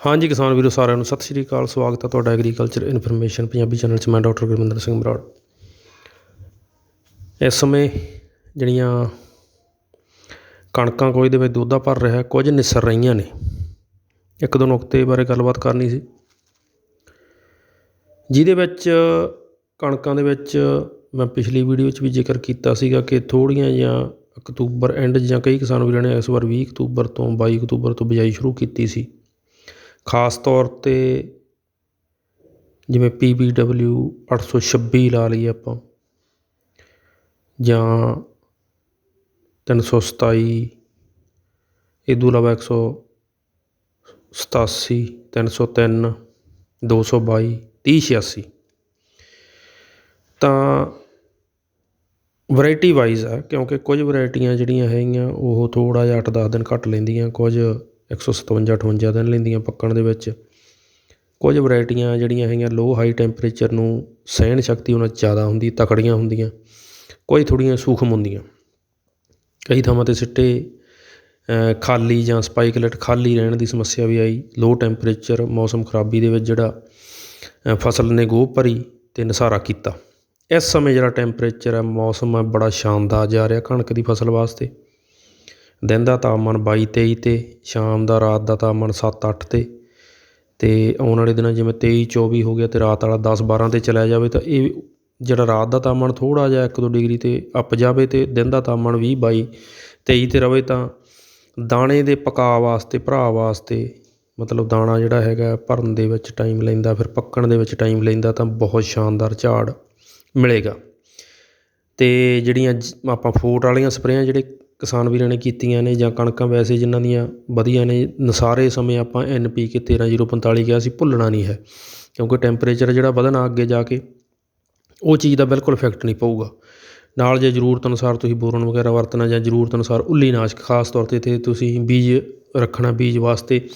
ਹਾਂਜੀ ਕਿਸਾਨ ਵੀਰੋ ਸਾਰਿਆਂ ਨੂੰ ਸਤਿ ਸ਼੍ਰੀ ਅਕਾਲ, ਸਵਾਗਤ ਹੈ ਤੁਹਾਡਾ ਐਗਰੀਕਲਚਰ ਇਨਫੋਰਮੇਸ਼ਨ ਪੰਜਾਬੀ ਚੈਨਲ 'ਚ। ਮੈਂ ਡਾਕਟਰ ਗੁਰਮਿੰਦਰ ਸਿੰਘ ਬਰਾੜ ਇਸ ਸਮੇਂ ਜਿਹੜੀਆਂ ਕਣਕਾਂ ਕੋਈ ਦੇ ਵਿੱਚ ਦੁੱਧਾ ਭਰ ਰਿਹਾ, ਕੁਝ ਨਿਸਰ ਰਹੀਆਂ ਨੇ। ਇੱਕ ਦੋ ਨੁਕਤੇ ਬਾਰੇ ਗੱਲਬਾਤ ਕਰਨੀ ਸੀ। ਜਿਹਦੇ ਵਿੱਚ ਕਣਕਾਂ ਦੇ ਵਿੱਚ ਮੈਂ ਪਿਛਲੀ ਵੀਡੀਓ 'ਚ ਵੀ ਜ਼ਿਕਰ ਕੀਤਾ ਸੀਗਾ ਕਿ ਥੋੜ੍ਹੀਆਂ ਜਿਹੀਆਂ ਅਕਤੂਬਰ ਐਂਡ ਜਾਂ ਕਈ ਕਿਸਾਨ ਵੀਰਾਂ ਨੇ ਇਸ ਵਾਰ 20 ਅਕਤੂਬਰ ਤੋਂ 22 ਅਕਤੂਬਰ ਤੋਂ ਬਿਜਾਈ ਸ਼ੁਰੂ ਕੀਤੀ ਸੀ। ਖਾਸ ਤੌਰ 'ਤੇ ਜਿਵੇਂ ਪੀ ਬੀ ਡਬਲਿਊ ਅੱਠ ਸੌ ਛੱਬੀ ਲਾ ਲਈਏ ਆਪਾਂ, ਜਾਂ 327 ਇਹ ਤੋਂ ਇਲਾਵਾ 187 303 222 3086 ਤਾਂ ਵਰਾਇਟੀ ਵਾਈਜ਼ ਆ, ਕਿਉਂਕਿ ਕੁਝ ਵਰਾਇਟੀਆਂ ਜਿਹੜੀਆਂ ਹੈਗੀਆਂ, ਉਹ ਥੋੜ੍ਹਾ ਜਿਹਾ ਅੱਠ ਦਸ ਦਿਨ ਘੱਟ ਲੈਂਦੀਆਂ, ਕੁਝ 157 58 ਦਿਨ ਲੈਂਦੀਆਂ ਪੱਕਣ ਦੇ ਵਿੱਚ। ਕੁਝ ਵੈਰਾਈਟੀਆਂ ਜਿਹੜੀਆਂ ਹੈਗੀਆਂ ਲੋ ਹਾਈ ਟੈਂਪਰੇਚਰ ਨੂੰ ਸਹਿਣ ਸ਼ਕਤੀ ਉਹਨਾਂ 'ਚ ਜ਼ਿਆਦਾ ਹੁੰਦੀ, ਤਕੜੀਆਂ ਹੁੰਦੀਆਂ ਕੁਝ ਥੋੜ੍ਹੀਆਂ ਸੂਖਮ ਹੁੰਦੀਆਂ। ਕਈ ਥਾਵਾਂ 'ਤੇ ਸਿੱਟੇ ਖਾਲੀ ਜਾਂ ਸਪਾਈਕਲੇਟ ਖਾਲੀ ਰਹਿਣ ਦੀ ਸਮੱਸਿਆ ਵੀ ਆਈ। ਲੋ ਟੈਂਪਰੇਚਰ ਮੌਸਮ ਖਰਾਬੀ ਦੇ ਵਿੱਚ ਜਿਹੜਾ ਫਸਲ ਨੇ ਗੋਹ ਭਰੀ ਤੇ ਨਸਾਰਾ ਕੀਤਾ। ਇਸ ਸਮੇਂ ਜਿਹੜਾ ਟੈਂਪਰੇਚਰ ਹੈ, ਮੌਸਮ ਹੈ, ਬੜਾ ਸ਼ਾਨਦਾਰ ਜਾ ਰਿਹਾ ਕਣਕ ਦੀ ਫਸਲ ਵਾਸਤੇ। ਦਿਨ ਦਾ ਤਾਪਮਾਨ ਬਾਈ ਤੇਈ ਤੇ, ਸ਼ਾਮ ਦਾ, ਰਾਤ ਦਾ ਤਾਪਮਾਨ 7 8 ਤੇ। ਅਤੇ ਆਉਣ ਵਾਲੇ ਦਿਨਾਂ ਜਿਵੇਂ ਤੇਈ, ਚੌਵੀ ਹੋ ਗਿਆ ਅਤੇ ਰਾਤ ਵਾਲਾ 10 12 ਤੇ ਚਲਾ ਜਾਵੇ ਤਾਂ ਇਹ ਜਿਹੜਾ ਰਾਤ ਦਾ ਤਾਪਮਾਨ ਥੋੜ੍ਹਾ ਜਿਹਾ 1-2 ਡਿਗਰੀ ਤੇ ਅੱਪ ਜਾਵੇ ਅਤੇ ਦਿਨ ਦਾ ਤਾਪਮਾਨ ਵੀਹ ਬਾਈ ਤੇਈ ਤੇ ਰਹੇ ਤਾਂ ਦਾਣੇ ਦੇ ਪਕਾ ਵਾਸਤੇ, ਭਰਾ ਵਾਸਤੇ, ਮਤਲਬ ਦਾਣਾ ਜਿਹੜਾ ਹੈਗਾ ਭਰਨ ਦੇ ਵਿੱਚ ਟਾਈਮ ਲੈਂਦਾ, ਫਿਰ ਪੱਕਣ ਦੇ ਵਿੱਚ ਟਾਈਮ ਲੈਂਦਾ ਤਾਂ ਬਹੁਤ ਸ਼ਾਨਦਾਰ ਝਾੜ ਮਿਲੇਗਾ। ਅਤੇ ਜਿਹੜੀਆਂ ਜ- ਆਪਾਂ ਫੋਟ ਵਾਲੀਆਂ ਸਪਰੇਆਂ ਜਿਹੜੇ ਕਿਸਾਨ ਵੀਰਾਂ ਨੇ ਕੀਤੀਆਂ ਨੇ ਜਾਂ ਕਣਕਾਂ ਵੈਸੇ ਜਿਨ੍ਹਾਂ ਦੀਆਂ ਵਧੀਆ ਨੇ, ਨਸਾਰੇ ਸਮੇਂ ਆਪਾਂ ਐੱਨ ਪੀ ਕੇ 13045 ਕਿਹਾ ਸੀ, ਭੁੱਲਣਾ ਨਹੀਂ ਹੈ। ਕਿਉਂਕਿ ਟੈਂਪਰੇਚਰ ਜਿਹੜਾ ਵਧਣਾ ਅੱਗੇ ਜਾ ਕੇ, ਉਹ ਚੀਜ਼ ਦਾ ਬਿਲਕੁਲ ਇਫੈਕਟ ਨਹੀਂ ਪਊਗਾ। ਨਾਲ ਜੇ ਜ਼ਰੂਰਤ ਅਨੁਸਾਰ ਤੁਸੀਂ ਬੋਰਨ ਵਗੈਰਾ ਵਰਤਣਾ ਜਾਂ ਜ਼ਰੂਰਤ ਅਨੁਸਾਰ ਉੱਲੀ ਨਾਸ਼ਕ, ਖਾਸ ਤੌਰ 'ਤੇ ਤੇ ਤੁਸੀਂ ਬੀਜ ਰੱਖਣਾ, ਬੀਜ ਵਾਸਤੇ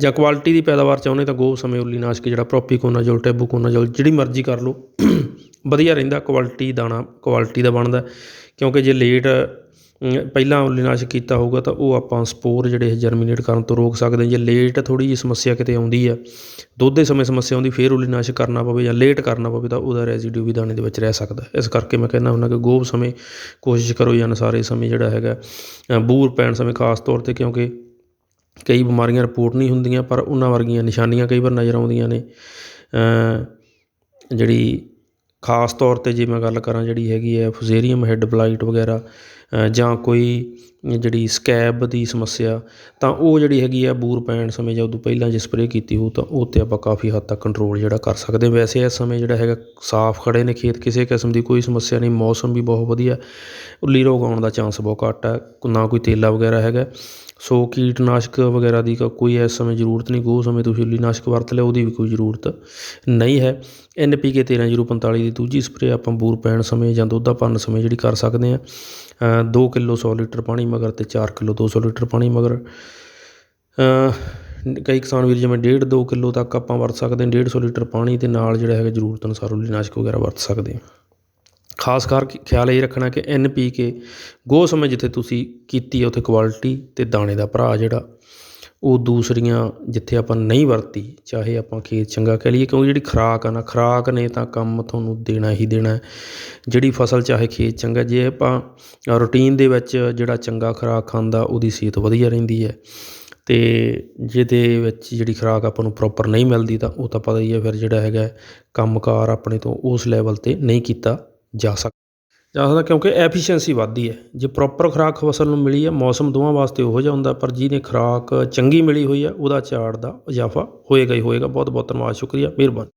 ਜਾਂ ਕੁਆਲਿਟੀ ਦੀ ਪੈਦਾਵਾਰ ਚਾਹੁੰਦੇ ਤਾਂ ਗੋ ਸਮੇਂ ਉੱਲੀ ਨਾਸ਼ਕ ਜਿਹੜਾ ਪ੍ਰੋਪੀਕੋਨਾਜੋਲ ਟੈਬੂਕੋਨਾਜੋਲ ਜਿਹੜੀ ਮਰਜ਼ੀ ਕਰ ਲਓ। ਵਧੀਆ ਰਹਿੰਦਾ ਕੁਆਲਿਟੀ ਦਾਣਾ ਕੁਆਲਿਟੀ ਦਾ ਬਣਦਾ। ਕਿਉਂਕਿ ਜੇ ਲੇਟ ਪਹਿਲਾਂ ਉੱਲੀ ਨਾਸ਼ਕ ਕੀਤਾ ਹੋਊਗਾ ਤਾਂ ਉਹ ਆਪਾਂ ਸਪੋਰ ਜਿਹੜੇ ਜਰਮੀਨੇਟ ਕਰਨ ਤੋਂ ਰੋਕ ਸਕਦੇ ਹਾਂ ਜੇ ਲੇਟ ਥੋੜੀ ਜਿਹੀ ਸਮੱਸਿਆ ਕਿਤੇ ਆਉਂਦੀ ਆ। ਦੁੱਧ ਦੇ ਸਮੇਂ ਸਮੱਸਿਆ ਆਉਂਦੀ, ਫਿਰ ਉੱਲੀ ਨਾਸ਼ਕ ਕਰਨਾ ਪਵੇ ਜਾਂ ਲੇਟ ਕਰਨਾ ਪਵੇ ਤਾਂ ਉਹਦਾ ਰੈਜ਼ੀਡਿਊ ਵੀ ਦਾਣੇ ਦੇ ਵਿੱਚ ਰਹਿ ਸਕਦਾ ਇਸ ਕਰਕੇ ਮੈਂ ਕਹਿੰਦਾ ਹੁੰਦਾ ਕਿ ਗੋਭ ਸਮੇਂ ਕੋਸ਼ਿਸ਼ ਕਰੋ ਜਾਂ ਸਾਰੇ ਸਮੇਂ ਜਿਹੜਾ ਹੈਗਾ ਬੂਰ ਪੈਣ ਸਮੇਂ ਖਾਸ ਤੌਰ ਤੇ ਕਿਉਂਕਿ ਕਈ ਬਿਮਾਰੀਆਂ ਰਿਪੋਰਟ ਨਹੀਂ ਹੁੰਦੀਆਂ ਪਰ ਉਹਨਾਂ ਵਰਗੀਆਂ ਨਿਸ਼ਾਨੀਆਂ ਕਈ ਵਾਰ ਨਜ਼ਰ ਆਉਂਦੀਆਂ ਨੇ। ਜਿਹੜੀ ਖਾਸ ਤੌਰ 'ਤੇ ਜੇ ਮੈਂ ਗੱਲ ਕਰਾਂ ਜਿਹੜੀ ਹੈਗੀ ਹੈ ਫੁਜ਼ੇਰੀਅਮ ਹੈੱਡ ਬਲਾਈਟ ਵਗੈਰਾ ਜਾਂ ਕੋਈ ਜਿਹੜੀ ਸਕੈਬ ਦੀ ਸਮੱਸਿਆ, ਤਾਂ ਉਹ ਜਿਹੜੀ ਹੈਗੀ ਆ ਬੂਰ ਪੈਣ ਸਮੇਂ ਜਾਂ ਉਦੋਂ ਪਹਿਲਾਂ ਜੇ ਸਪਰੇਅ ਕੀਤੀ ਹੋਊ, ਤਾਂ ਉਹ 'ਤੇ ਆਪਾਂ ਕਾਫੀ ਹੱਦ ਤੱਕ ਕੰਟਰੋਲ ਜਿਹੜਾ ਕਰ ਸਕਦੇ ਵੈਸੇ ਇਸ ਸਮੇਂ ਜਿਹੜਾ ਹੈਗਾ ਸਾਫ਼ ਖੜ੍ਹੇ ਨੇ ਖੇਤ, ਕਿਸੇ ਕਿਸਮ ਦੀ ਕੋਈ ਸਮੱਸਿਆ ਨਹੀਂ, ਮੌਸਮ ਵੀ ਬਹੁਤ ਵਧੀਆ। ਉੱਲੀ ਰੋਗ ਆਉਣ ਦਾ ਚਾਂਸ ਬਹੁਤ ਘੱਟ ਹੈ ਨਾ ਕੋਈ ਤੇਲਾ ਵਗੈਰਾ ਹੈਗਾ। ਸੋ ਕੀਟਨਾਸ਼ਕ ਵਗੈਰਾ ਦੀ ਕ- ਕੋਈ ਇਸ ਸਮੇਂ ਜ਼ਰੂਰਤ ਨਹੀਂ ਗੋ ਸਮੇਂ ਤੁਸੀਂ ਉੱਲੀ ਨਾਸ਼ਕ ਵਰਤ ਲਿਆ, ਉਹਦੀ ਵੀ ਕੋਈ ਜ਼ਰੂਰਤ ਨਹੀਂ ਹੈ। ਐਨ ਪੀ ਕੇ 13045 ਦੀ ਦੂਜੀ ਸਪਰੇਅ ਆਪਾਂ ਬੂਰ ਪੈਣ ਸਮੇਂ ਜਾਂ ਦੁੱਧਾ ਭਰਨ ਸਮੇਂ ਜਿਹੜੀ ਕਰ ਸਕਦੇ ਹਾਂ। ਦੋ ਕਿਲੋ 100 ਲੀਟਰ ਪਾਣੀ ਮਗਰ ਤੇ 4 ਕਿਲੋ 200 ਲੀਟਰ ਪਾਣੀ ਮਗਰ। ਕਈ ਕਿਸਾਨ ਵੀਰ ਜਿਵੇਂ ਡੇਢ ਦੋ ਕਿਲੋ ਤੱਕ ਆਪਾਂ ਵਰਤ ਸਕਦੇ ਹਾਂ 150 ਲੀਟਰ ਪਾਣੀ ਅਤੇ ਨਾਲ ਜਿਹੜਾ ਹੈਗਾ ਜ਼ਰੂਰਤ ਅਨੁਸਾਰ ਨਾਸ਼ਕ ਵਗੈਰਾ ਵਰਤ ਸਕਦੇ ਹਾਂ। ਖਾਸ ਕਰ ਖਿਆਲ ਇਹ ਰੱਖਣਾ ਕਿ ਐਨ ਪੀ ਕੇ ਗੋ ਸਮੇਂ ਜਿੱਥੇ ਤੁਸੀਂ ਕੀਤੀ ਹੈ ਉੱਥੇ ਕੁਆਲਿਟੀ ਅਤੇ ਦਾਣੇ ਦਾ ਭਰਾ ਜਿਹੜਾ ਉਹ ਦੂਸਰੀਆਂ ਜਿੱਥੇ ਆਪਾਂ ਨਹੀਂ ਵਰਤੀ, ਚਾਹੇ ਆਪਾਂ ਖੇਤ ਚੰਗਾ ਕਹਿ ਲਈਏ, ਕਿਉਂਕਿ ਜਿਹੜੀ ਖੁਰਾਕ ਆ ਨਾ, ਖੁਰਾਕ ਨੇ ਤਾਂ ਕੰਮ ਤੁਹਾਨੂੰ ਦੇਣਾ ਹੀ ਦੇਣਾ ਜਿਹੜੀ ਫਸਲ ਚਾਹੇ ਖੇਤ ਚੰਗਾ ਜੇ ਆਪਾਂ ਰੂਟੀਨ ਦੇ ਵਿੱਚ ਜਿਹੜਾ ਚੰਗਾ ਖੁਰਾਕ ਖਾਂਦਾ, ਉਹਦੀ ਸਿਹਤ ਵਧੀਆ ਰਹਿੰਦੀ ਹੈ। ਅਤੇ ਜਿਹਦੇ ਵਿੱਚ ਜਿਹੜੀ ਖੁਰਾਕ ਆਪਾਂ ਨੂੰ ਪ੍ਰੋਪਰ ਨਹੀਂ ਮਿਲਦੀ, ਤਾਂ ਉਹ ਤਾਂ ਪਤਾ ਹੀ ਹੈ ਫਿਰ ਜਿਹੜਾ ਹੈਗਾ ਕੰਮਕਾਰ ਆਪਣੇ ਤੋਂ ਉਸ ਲੈਵਲ ਤੇ ਨਹੀਂ ਕੀਤਾ ਜਾ ਸਕਦਾ। ਜਾ ਸਕਦਾ ਕਿਉਂਕਿ ਐਫੀਸ਼ੀਐਂਸੀ ਵੱਧਦੀ ਹੈ। ਜੇ ਪ੍ਰੋਪਰ ਖੁਰਾਕ ਫਸਲ ਨੂੰ ਮਿਲੀ ਹੈ, ਮੌਸਮ ਦੋਵਾਂ ਵਾਸਤੇ ਉਹੋ ਜਿਹਾ ਹੁੰਦਾ, ਪਰ ਜਿਹਨੇ ਖੁਰਾਕ ਚੰਗੀ ਮਿਲੀ ਹੋਈ ਹੈ, ਉਹਦਾ ਝਾੜ ਦਾ ਇਜ਼ਾਫਾ ਹੋਏਗਾ ਹੀ ਹੋਏਗਾ। ਬਹੁਤ ਬਹੁਤ ਧੰਨਵਾਦ, ਸ਼ੁਕਰੀਆ, ਮਿਹਰਬਾਨੀ।